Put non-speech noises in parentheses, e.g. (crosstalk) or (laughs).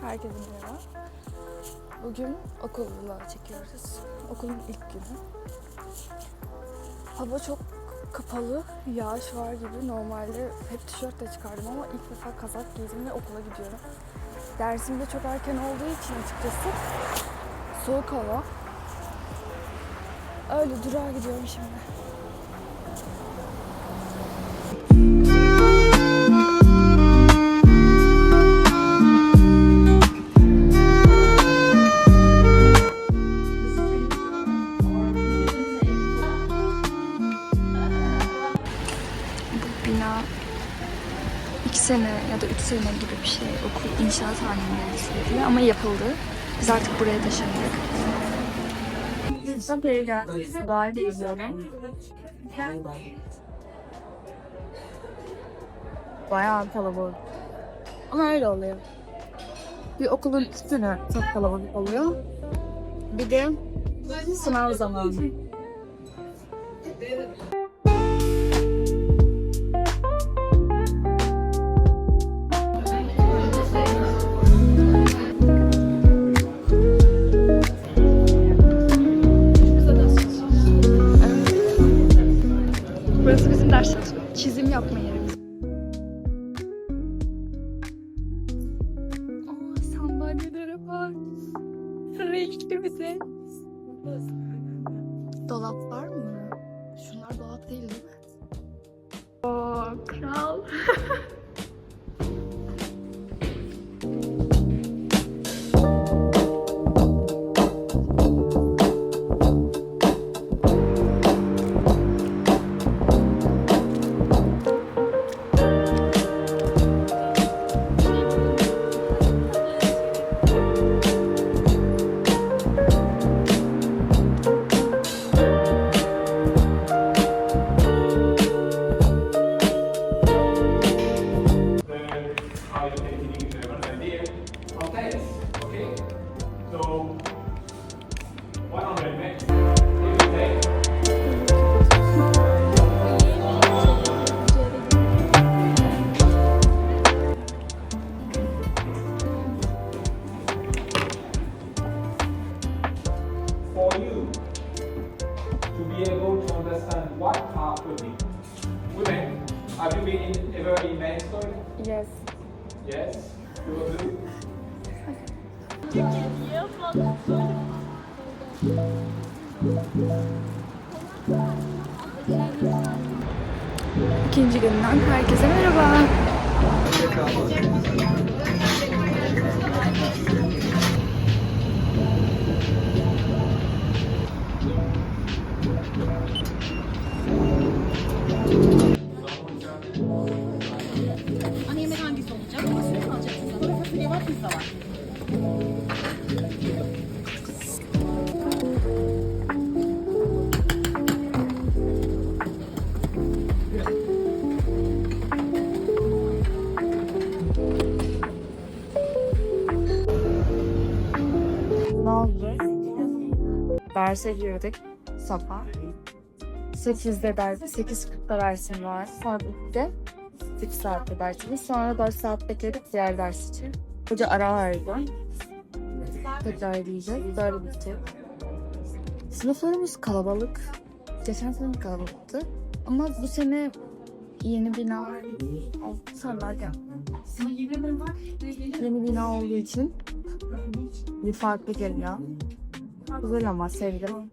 Herkese merhaba. Bugün okulla çekiyoruz. Okulun ilk günü. Hava çok kapalı, yağış var gibi. Normalde hep tişörtle çıkardım ama ilk defa kazak giydim ve okula gidiyorum. Dersim de çok erken olduğu için açıkçası soğuk hava. Öyle durağa gidiyorum şimdi. Bina iki sene ya da üç sene gibi bir şey okul inşaat halinde sürekli ama yapıldı. Biz artık buraya taşındık. Var izliyorum. Bayağı kalabalık. Ama öyle oluyor. Bir okulun üstüne çok kalabalık oluyor. Bir de sınav zamanı. Renkli misin? Dolap var mı? Şunlar dolap değil değil mi? Oo, kral. (laughs) are women. Women, have you been in, ever in men's toilet? Yes. Yes, you will do. İkinci günden herkese merhaba. Ne oldu? Derse girdik. Safa. 8'de ders, 8.40'da dersim var. Sonra bitti. 3 saatte dersimiz. Sonra 4 saat bekledik diğer ders için. Hoca ara verdi. Tekrar diyecek. Böyle bitti. Sınıflarımız kalabalık. Geçen sene kalabalıktı. Ama bu sene yeni bina sandalye. Yeni bina olduğu için bir farklı geliyor. Güzel ama sevdim.